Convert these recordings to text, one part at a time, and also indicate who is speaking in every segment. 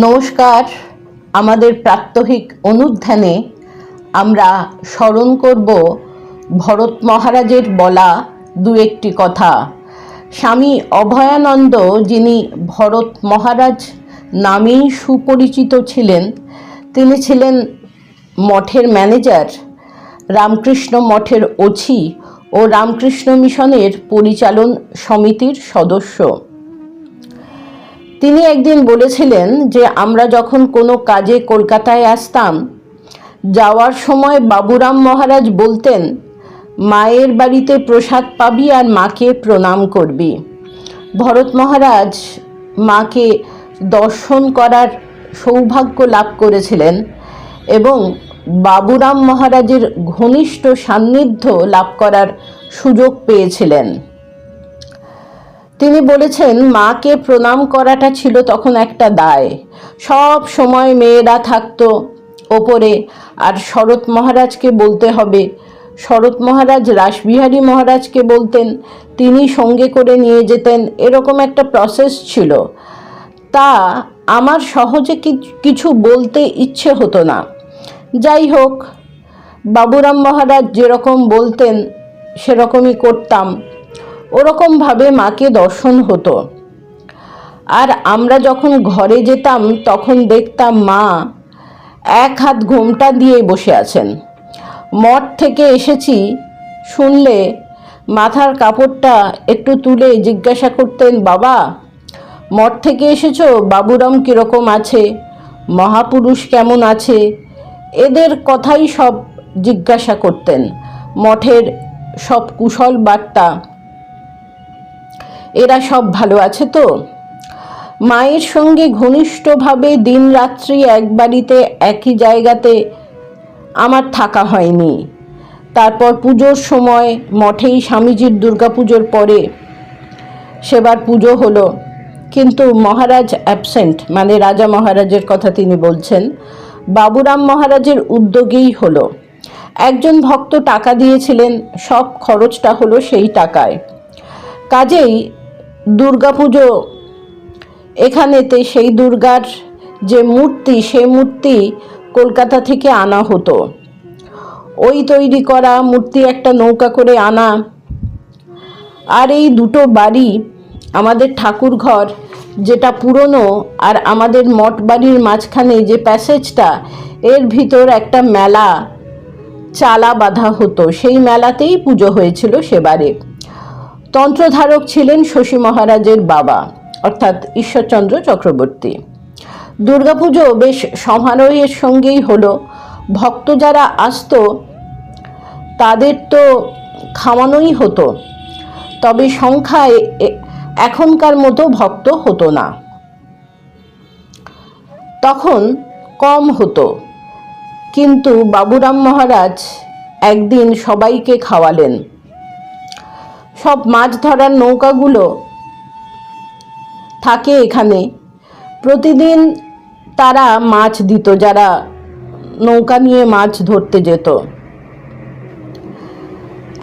Speaker 1: নমস্কার। আমাদের প্রাত্যহিক অনুধ্যানে আমরা স্মরণ করব ভরত মহারাজের বলা দু একটি কথা। স্বামী অভয়ানন্দ, যিনি ভরত মহারাজ নামেই সুপরিচিত ছিলেন, তিনি ছিলেন মঠের ম্যানেজার, রামকৃষ্ণ মঠের ওছি ও রামকৃষ্ণ মিশনের পরিচালন সমিতির সদস্য। তিনি একদিন বলেছিলেন যে, আমরা যখন কোনো কাজে কলকাতায় আসতাম, যাওয়ার সময় বাবুরাম মহারাজ বলতেন, মায়ের বাড়িতে প্রসাদ পাবি আর মাকে প্রণাম করবি। ভরত মহারাজ মাকে দর্শন করার সৌভাগ্য লাভ করেছিলেন এবং বাবুরাম মহারাজের ঘনিষ্ঠ সান্নিধ্য লাভ করার সুযোগ পেয়েছিলেন তিনি বলেছেন, মাকে প্রণাম করাটা ছিল তখন একটা দায়। সব সময় মেয়েরা থাকতো ওপরে। আর শরৎ মহারাজকে বলতে হবে। শরৎ মহারাজ রাসবিহারী মহারাজকে বলতেন, তিনি সঙ্গে করে নিয়ে যেতেন। এরকম একটা প্রসেস ছিল। তা আমার সহজে কিছু বলতে ইচ্ছে হতো না। যাই হোক, বাবুরাম মহারাজ যেরকম বলতেন, সেরকমই করতাম। ওরকমভাবে মাকে দর্শন হতো। আর আমরা যখন ঘরে যেতাম, তখন দেখতাম মা এক হাত ঘোমটা দিয়ে বসে আছেন। মঠ থেকে এসেছি, শুনলে মাথার কাপড়টা একটু তুলে জিজ্ঞাসা করতেন, বাবা, মঠ থেকে এসেছ? বাবুরাম কীরকম আছে? মহাপুরুষ কেমন আছে? এদের কথাই সব জিজ্ঞাসা করতেন। মঠের সব কুশল বার্তা এরা সব ভালো আছে তো? মায়ের সঙ্গে ঘনিষ্ঠভাবে দিনরাত্রি এক বাড়িতে, একই জায়গাতে আমার থাকা হয়নি। তারপর পুজোর সময় মঠেই স্বামীজির দুর্গাপুজোর পরে সেবার পুজো হলো। কিন্তু মহারাজ অ্যাবসেন্ট মানে রাজা মহারাজের কথা তিনি বলছেন, বাবুরাম মহারাজের উদ্যোগেই হলো। একজন ভক্ত টাকা দিয়েছিলেন, সব খরচটা হলো সেই টাকায়। কাজেই দুর্গাপুজো। এখানেতে সেই দুর্গার যে মূর্তি, সেই মূর্তি কলকাতা থেকে আনা হতো। ওই তৈরি করা মূর্তি একটা নৌকা করে আনা। আর এই দুটো বাড়ি আমাদের ঠাকুর ঘর, যেটা পুরনো, আর আমাদের মঠ বাড়ির মাঝখানে যে প্যাসেজটা, এর ভিতর একটা মেলা, চালা বাঁধা হতো। সেই মেলাতেই পুজো হয়েছিল সেবারে। তন্ত্রধারক ছিলেন শশী মহারাজের বাবা, অর্থাৎ ঈশ্বরচন্দ্র চক্রবর্তী। দুর্গাপুজো বেশ সমারোহের সঙ্গেই হলো। ভক্ত যারা আসতো, তাদের তো খাওয়ানোই হতো। তবে সংখ্যায় এখনকার মতো ভক্ত হতো না। তখন কম হতো। কিন্তু বাবুরাম মহারাজ একদিন সবাইকে খাওয়ালেন। সব মাছ ধরার নৌকাগুলো থাকে এখানে। প্রতিদিন তারা মাছ দিত, যারা নৌকা নিয়ে মাছ ধরতে যেত।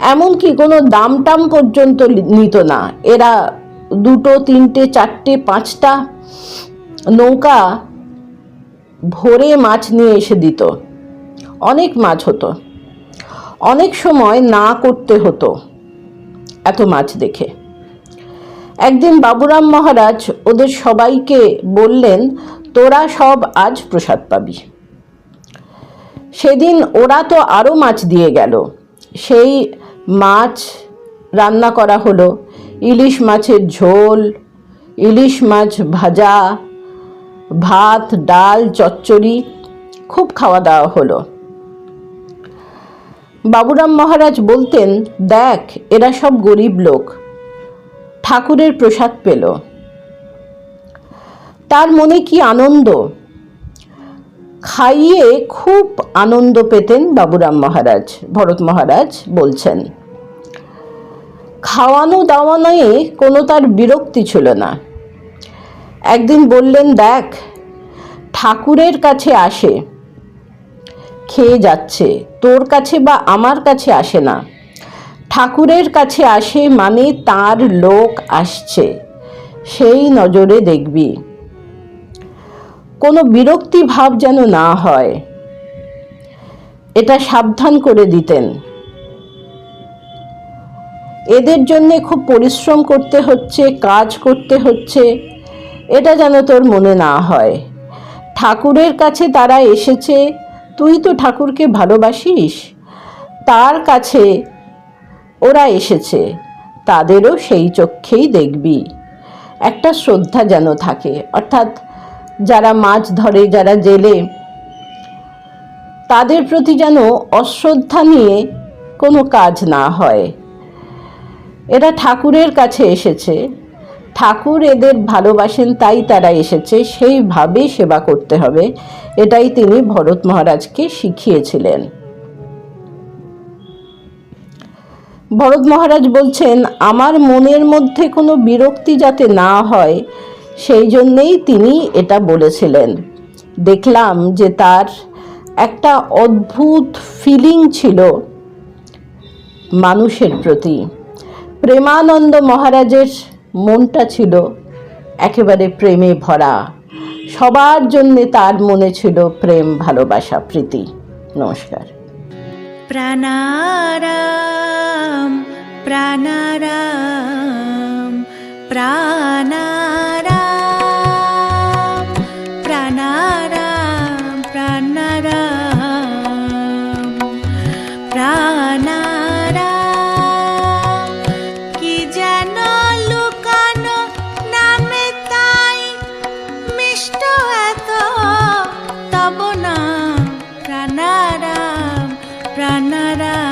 Speaker 1: এমনকি কোনো দাম টাম পর্যন্ত নিত না। এরা দুটো, তিনটে, চারটে, পাঁচটা নৌকা ভরে মাছ নিয়ে এসে দিত। অনেক মাছ হতো। অনেক সময় না করতে হতো। এত মাছ দেখে। একদিন বাবুরাম মহারাজ ওদের সবাইকে বললেন, তোরা সব আজ প্রসাদ পাবি। সেদিন ওরা তো আরও মাছ দিয়ে গেল। সেই মাছ রান্না করা হলো। ইলিশ মাছের ঝোল, ইলিশ মাছ ভাজা, ভাত, ডাল, চচ্চড়ি, খুব খাওয়া দাওয়া হলো। বাবুরাম মহারাজ বলতেন, দেখ, এরা সব গরিব লোক। ঠাকুরের প্রসাদ পেল। তার মনে কি আনন্দ? খাইয়ে খুব আনন্দ পেতেন বাবুরাম মহারাজ, ভরত মহারাজ, বলছেন। খাওয়ানো দাওয়ানোয় কোনো তার বিরক্তি ছিল না। একদিন বললেন, দেখ, ঠাকুরের কাছে আসে খেয়ে যাচ্ছে, তোর কাছে বা আমার কাছে আসে না। ঠাকুরের কাছে আসে মানে তার লোক আসছে। সেই নজরে দেখবি। কোনো বিরক্তি ভাব যেন না হয়। এটা সাবধান করে দিতেন। এদের জন্যে খুব পরিশ্রম করতে হচ্ছে, কাজ করতে হচ্ছে, এটা যেন তোর মনে না হয়। ঠাকুরের কাছে তারা এসেছে তুই তো ঠাকুরকে ভালোবাসিস। তার কাছে ওরা এসেছে, তাদেরও সেই চক্ষেই দেখবি। একটা শ্রদ্ধা যেন থাকে। অর্থাৎ যারা মাছ ধরে, যারা জেলে, তাদের প্রতি যেন অশ্রদ্ধা নিয়ে কোনো কাজ না হয়। এরা ঠাকুরের কাছে এসেছে। ঠাকুর এদের ভালোবাসেন, তাই তারা এসেছে সেইভাবে সেবা করতে হবে। এটাই তিনি ভরত মহারাজকে শিখিয়েছিলেন। ভরত মহারাজ বলছেন, আমার মনের মধ্যে কোনো বিরক্তি যাতে না হয়, সেই জন্যেই তিনি এটা বলেছিলেন। দেখলাম যে তার একটা অদ্ভুত ফিলিং ছিল মানুষের প্রতি। প্রেমানন্দ মহারাজের মনটা ছিল একেবারে প্রেমে ভরা। সবার জন্যে তার মনে ছিল প্রেম, ভালোবাসা, প্রীতি। নমস্কার।
Speaker 2: প্রাণারাম প্রাণারাম প্রাণারাম প্রাণারাম প্রাণারাম নারা